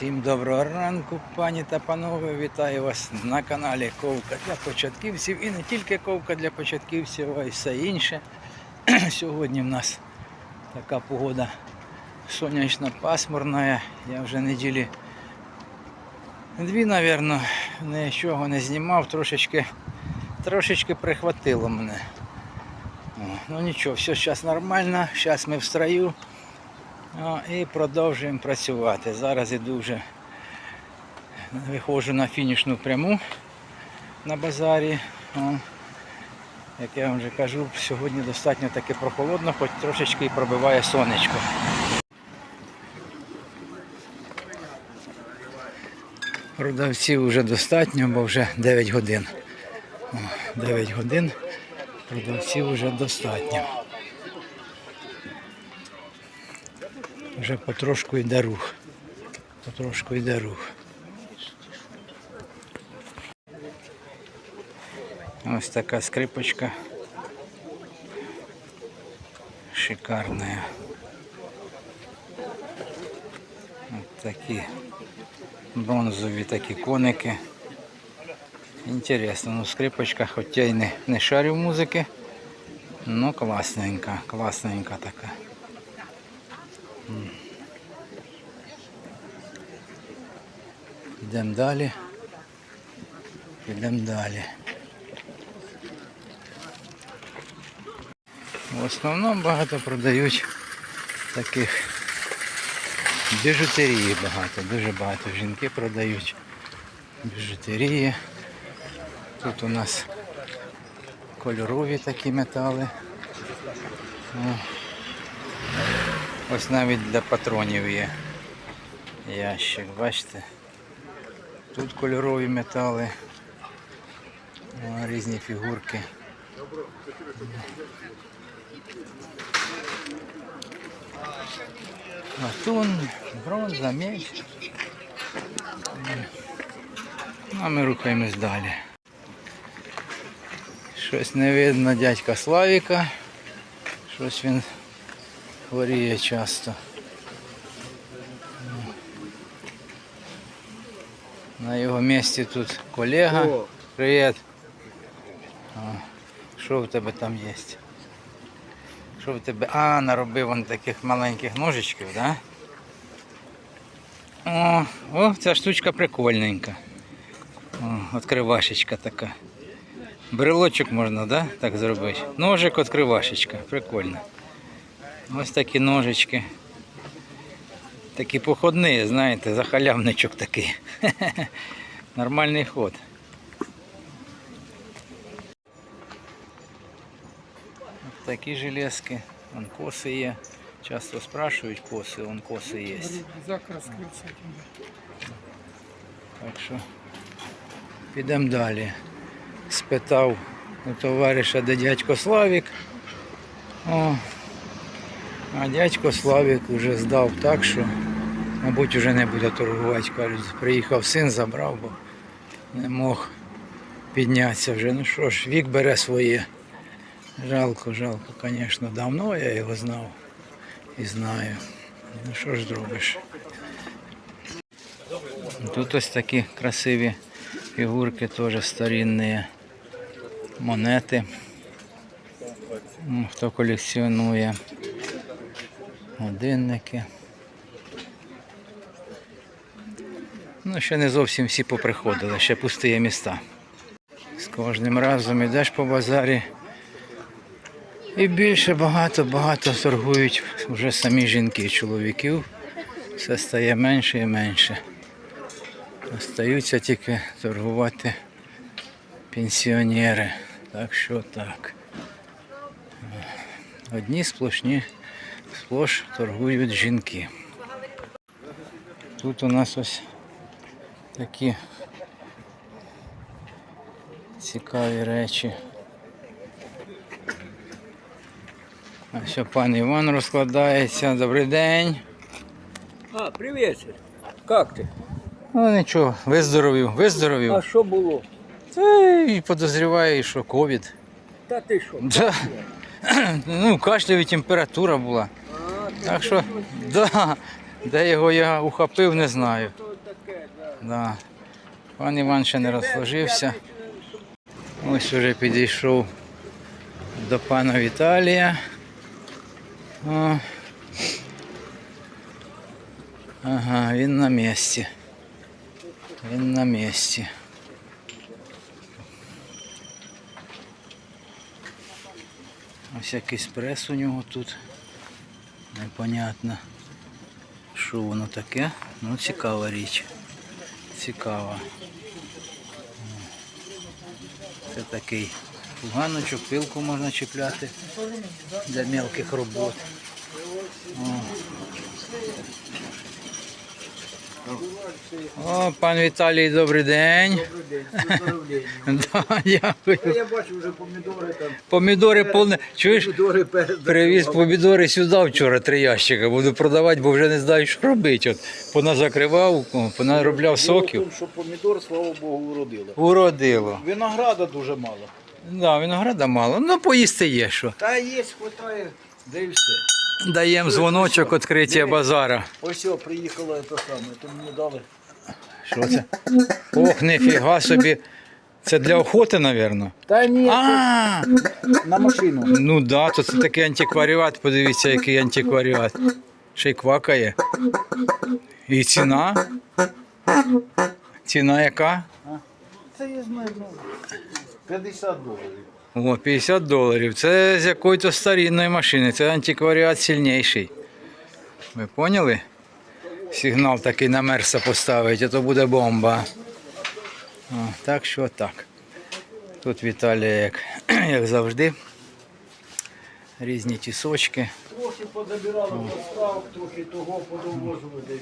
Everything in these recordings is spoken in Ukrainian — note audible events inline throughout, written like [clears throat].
Всім доброго ранку, пані та панове. Вітаю вас на каналі Ковка для початківців і не тільки ковка для початківців, а й все інше. [clears throat] Сьогодні в нас така погода сонячна, пасмурна. Я вже неділі дві, мабуть, нічого не знімав, трошечки, трошечки прихватило мене. Ну нічого, все зараз нормально, зараз ми в строю. О, і продовжуємо працювати. Зараз іду вже виходжу на фінішну пряму на базарі. Як я вам вже кажу, сьогодні достатньо таки прохолодно, хоч трошечки і пробиває сонечко. Продавців вже достатньо, бо вже 9 годин. 9 годин продавців вже достатньо. Вже потрошку йде рух. Потрошку йде рух. Ось така скрипочка. Шикарная. Ось такі бронзові такі коники. Інтересно, ну скрипочка, хоч я й не, не шарю музики, ну класненька, класненька така. Йдемо далі. Йдемо далі. В основному багато продають таких біжутерії багато, дуже багато жінки продають біжутерії. Тут у нас кольорові такі метали. Ось навіть для патронів є ящик, бачите? Тут кольорові метали, різні фігурки. Латун, бронза, медь. Ну, А ми рухаємось далі. Щось не видно дядька Славіка. Щось він хворіє часто. Його тут колега. О. Привіт. Що в тебе там є? Що в тебе? А, наробив он таких маленьких ножичків, да? О, о, ця штучка прикольненька. О, відкривашечка така. Брелочок можна, да? Так зробити. Ножик відкривашечка. Прикольно. Ось такі ножички. Такі походні, знаєте, захалявничок такий. [laughs] Нормальний ход. Ось такі железки. Вон коси є. Часто спрашують коси, вон коси є. Так що підемо далі. Спитав у товариша, де дядько Славік. О, а дядько Славік вже здав так, що, мабуть, вже не буде торгувати. Кажуть, приїхав син, забрав, бо не мог піднятися вже. Ну що ж, вік бере своє. Жалко, жалко, звісно. Давно я його знав і знаю. Ну що ж зробиш? Тут ось такі красиві фігурки, теж старинні монети. Хто колекціонує годинники. Ну, ще не зовсім всі поприходили, ще пусті міста. З кожним разом йдеш по базарі. І більше багато-багато торгують вже самі жінки, чоловіків. Все стає менше і менше. Остаються тільки торгувати пенсіонери. Так що так. Одні сплошні сплош торгують жінки. Тут у нас ось такі цікаві речі. А що пан Іван розкладається. Добрий день. А, привет. Как ты? Ну нічого, виздоровів, виздоровів. А що було? Та і подозріваю, що ковід. Та ти що? Да. Ну, кашляв і температура була. А, Так що, да, де його я ухопив, не знаю. Да. Пан Іван ще не розложився. Ось уже підійшов до пана Віталія. О. Ага, він на місці. Він на місці. Ось якийсь прес у нього тут. Непонятно. Що воно таке? Ну, цікава річ. Цікава. Це такий фуганочок, пилку можна чіпляти для мелких робот. О. О, пан Віталій, добрий день. [laughs] Да, дякую. Я бачу вже помідори там. Помідори повне. Чуєш? Помідори перед. Привіз помідори сюди вчора три ящика. Буду продавати, бо вже не знаю, що робити. От поназакривав, о, понаробляв соків. що помідор, слава Богу, уродило. Уродило. Винограда дуже мало. Да, винограда мало. Ну, поїсти є що. Та є, хватає, де і все. Даємо дзвоночок відкриття базара. Ось о, приїхало це саме, то мені дали. Що це? Ох, нифіга собі. Це для охоти, мабуть. Та ні, А, на машину. ну да, то це такий антикваріат. Подивіться, який антикваріат. Ще й квакає. І ціна. Ціна яка? Це я знаю, ну, 50 доларів. О, 50 доларів. Це з якоїсь старинної машини. Це антикваріат сильніший. Ви поняли? Сигнал такий на Мерса поставить, а то буде бомба. О, так що так. Тут Віталія, як, [clears throat] як завжди. Різні тісочки. Трохи подобирали поставок, трохи того подовозили.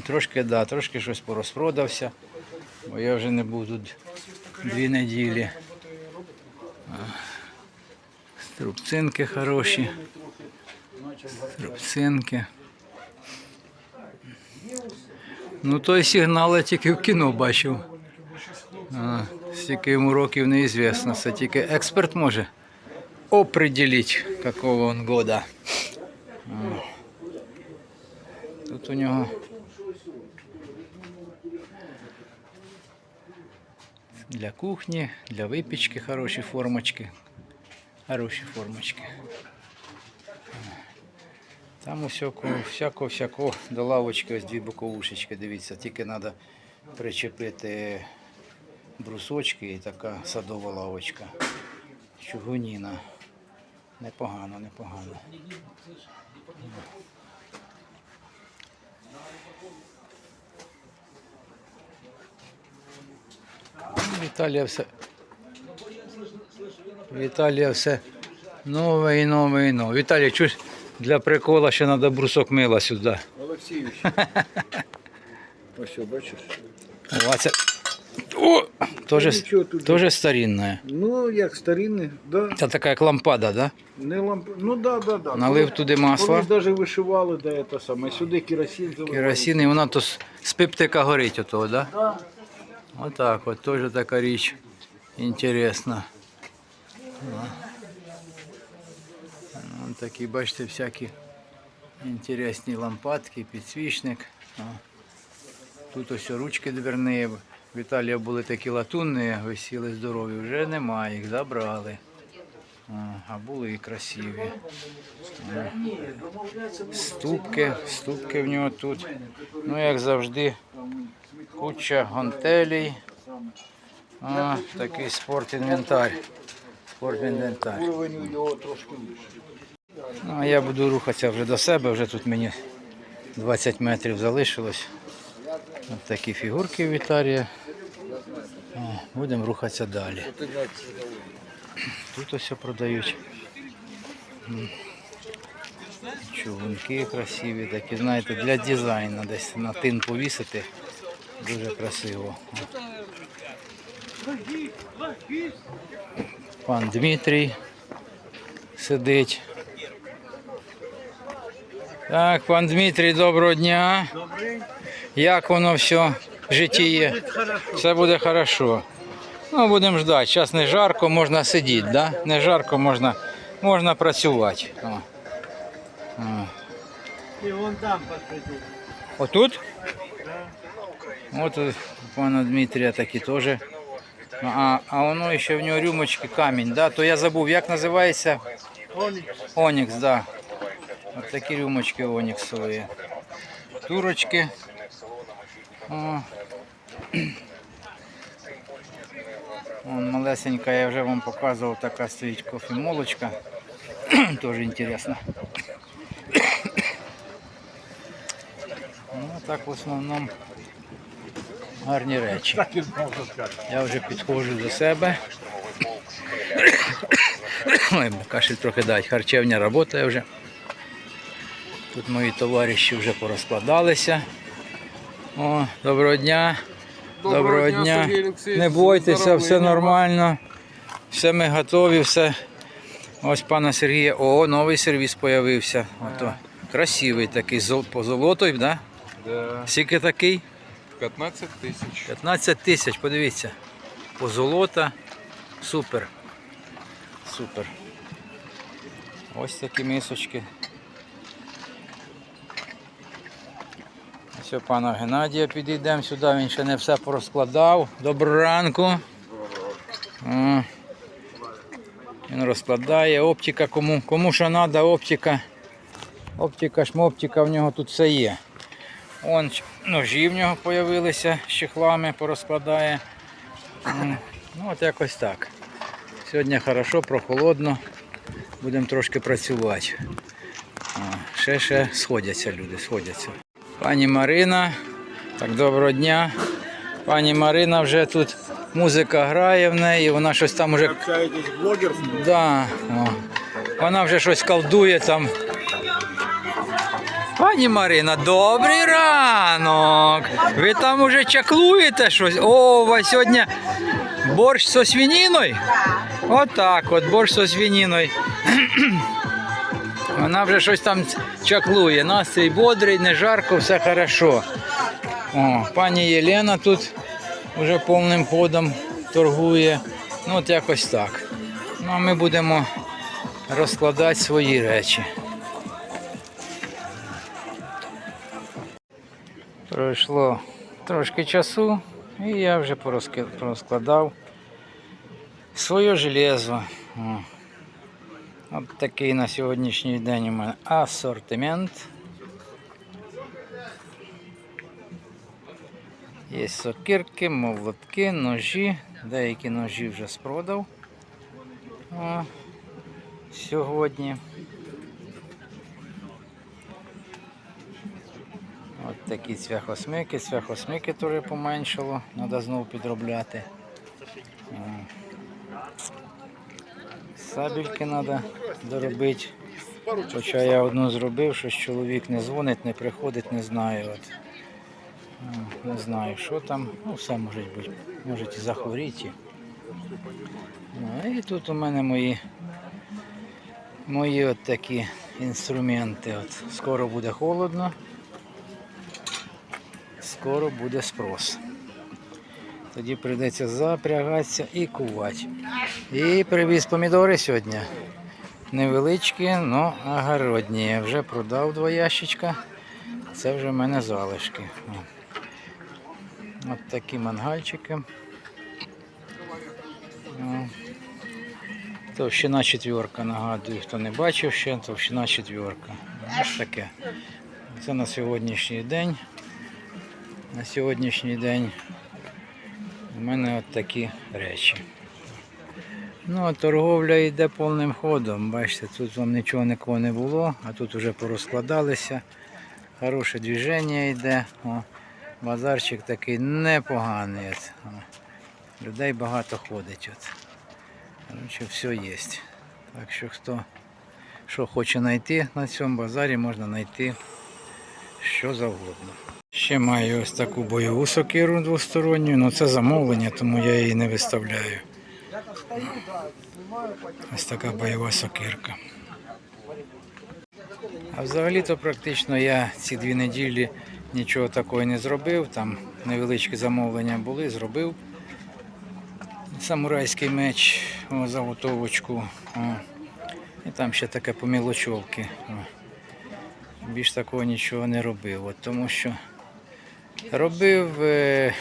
[clears throat] Трошки, да, трошки щось порозпродався, бо я вже не був тут дві неділі. Струбцинки хороші. Струбцинки. Ну той сигнал я тільки в кіно бачив. А, стільки йому років неізвісно. Це тільки експерт може определити, какого він года. Тут у нього для кухні, для випічки хороші формочки. Хороші формочки. Там усякого, всякого, всякого до лавочки ось дві боковушечки, дивіться, тільки треба причепити брусочки і така садова лавочка. Чугуніна. Непогано, непогано. Віталія все. Віталія все нове і нове і нове. Віталій, чуєш, для прикола ще треба брусок мила сюди. Олексійович. [laughs] Ось, що, бачиш? О, це... О! Тоже, Нічого тут. тоже старинне. Ну, як старинний, да. Це така як лампада, да? Не ламп... Ну да, да, да. Налив туди масла, Колись навіть вишивали, де це саме. Сюди керосин заливали. керосин, і вона то з- з пиптика горить ото, да? Да. Отак, от теж така річ інтересна. Ну, такі, бачите, всякі інтересні лампадки, підсвічник. О. Тут ось ручки дверні. В Італії були такі латунні, висіли здорові, вже немає, їх забрали. О, А були і красиві. О. Ступки, ступки в нього тут. Ну, як завжди, куча гантелей. А, такий спортінвентар. Спортінвентар. Уровень у нього трошки вищий. Ну, а я буду рухатися вже до себе, вже тут мені 20 метрів залишилось. Ось такі фігурки в Вітарія. Будемо рухатися далі. Тут ось продають. М. Чугунки красиві, такі, знаєте, для дизайну десь на тин повісити. Дуже красиво. Пан Дмитрій сидить. Так, пан Дмитрій, доброго дня. Як воно все в житті є? Все буде хорошо. Ну, будемо ждати. Зараз не жарко, можна сидіти, да? Не жарко, можна, можна працювати. О. О. І вон там посадив. Отут? От у пана Дмитрія такі теж. А, а воно ще в нього рюмочки камінь, да? то я забув, як називається? Онікс, так. Да. От такі рюмочки оніксові. Турочки. О. Вон малесенька, я вже вам показував, така стоїть кофемолочка. [clears throat] Теж інтересно. Ну, так в основному гарні речі. Я вже підходжу до себе. [coughs] Ой, кашель трохи дать. Харчевня працює вже. Тут мої товариші вже порозкладалися. О, доброго дня. Доброго, дня. Сергій Олексійович. Не бойтеся, все нормально. Все ми готові, все. Ось пана Сергія. О, новий сервіс з'явився. Красивий такий, зол- позолотий, да? Да. Скільки такий? 15 тисяч. 15 тисяч, подивіться. Позолота. Супер. Супер. Ось такі мисочки. Ось пана Геннадія підійдемо сюди, він ще не все порозкладав. Доброго ранку. Він розкладає. Оптика кому, кому що треба, оптика. Оптика, шмоптика, в нього тут все є. Вон ножі в нього з'явилися з чехлами, порозкладає. Ну от якось так. Сьогодні хорошо, прохолодно. Будемо трошки працювати. О, ще ще сходяться люди, сходяться. Пані Марина, так доброго дня. Пані Марина вже тут музика грає в неї, вона щось там уже Да. О. Вона вже щось колдує там. Пані Марина, добрий ранок. Ви там уже чаклуєте щось. О, у вас сьогодні борщ зі свининою? Отак от, борщ зі свининою. [clears throat] Вона вже щось там чаклує. Настрій бодрий, не жарко, все хорошо. О, пані Єлена тут вже повним ходом торгує. Ну от якось так. Ну а ми будемо розкладати свої речі. Пройшло трошки часу, і я вже порозкладав своє железо. От такий на сьогоднішній день у мене асортимент. Є сокирки, молотки, ножі. Деякі ножі вже спродав О, сьогодні. Такі цвяхосмики. Цвяхосмики теж поменшало, треба знову підробляти. Сабельки треба доробити. Хоча я одну зробив, щось чоловік не дзвонить, не приходить, не знаю. От. Не знаю, що там. Ну, все може бути. Може і захворіти. Ну, і тут у мене мої, мої от такі інструменти. От. Скоро буде холодно. Скоро буде спрос. Тоді прийдеться запрягатися і кувати. І привіз помідори сьогодні. Невеличкі, але огородні. Я вже продав два ящичка. Це вже в мене залишки. От такі мангальчики. Товщина четверка, нагадую, хто не бачив ще, товщина четверка. Ось таке. Це на сьогоднішній день. На сьогоднішній день у мене от такі речі. Ну, а торговля йде повним ходом. Бачите, тут вам нічого нікого не було, а тут вже порозкладалися. Хороше движення йде. О, базарчик такий непоганий. От. О, людей багато ходить. От. Коротше, все є. Так що хто що хоче знайти на цьому базарі, можна знайти що завгодно. Ще маю ось таку бойову сокиру двосторонню, але це замовлення, тому я її не виставляю. Ось така бойова сокирка. А взагалі-то практично я ці дві неділі нічого такого не зробив. Там невеличкі замовлення були, зробив. Самурайський меч, о, заготовочку. О. І там ще таке по мілочовки. О. Більш такого нічого не робив. От тому що Робив, е,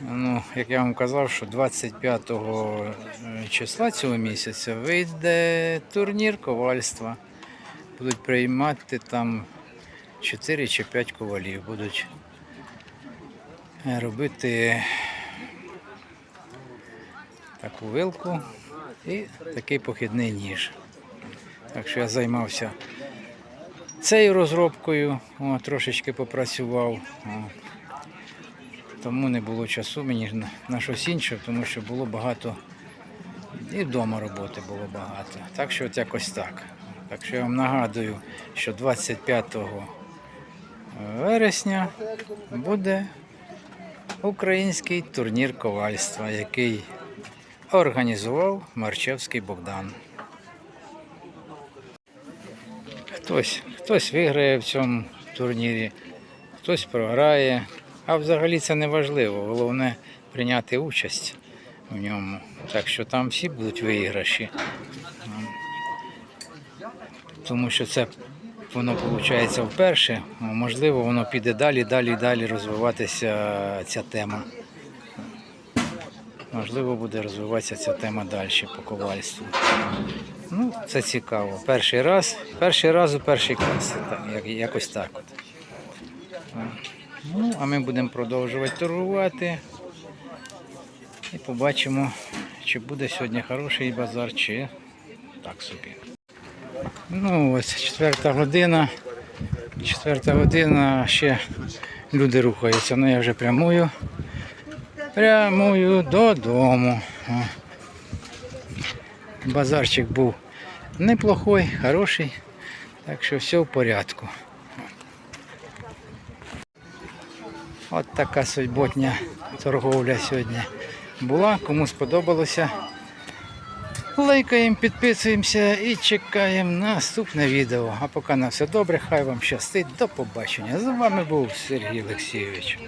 ну, як я вам казав, що 25 числа цього місяця вийде турнір ковальства. Будуть приймати там 4 чи 5 ковалів. Будуть е, робити таку вилку і такий похідний ніж. Так що я займався цією розробкою, о, трошечки попрацював. О. Тому не було часу мені на, щось інше, тому що було багато і вдома роботи було багато. Так що от якось так. Так що я вам нагадую, що 25 вересня буде український турнір ковальства, який організував Марчевський Богдан. Хтось, хтось виграє в цьому турнірі, хтось програє. А взагалі це не важливо. Головне прийняти участь в ньому. Так що там всі будуть виграші. Тому що це воно виходить вперше. Можливо, воно піде далі, далі, далі розвиватися ця тема. Можливо, буде розвиватися ця тема далі по ковальству. Ну, це цікаво. Перший раз, перший раз у перший клас. Так, як- якось так. От. Ну, а ми будемо продовжувати торгувати. І побачимо, чи буде сьогодні хороший базар, чи так собі. Ну, ось четверта година. Четверта година, ще люди рухаються. Ну я вже прямую. Прямую додому. Базарчик був неплохой, хороший, так що все в порядку. От така суботня торговля сьогодні була. Кому сподобалося, лайкаємо, підписуємося і чекаємо наступне відео. А поки на все добре, хай вам щастить. До побачення. З вами був Сергій Олексійович.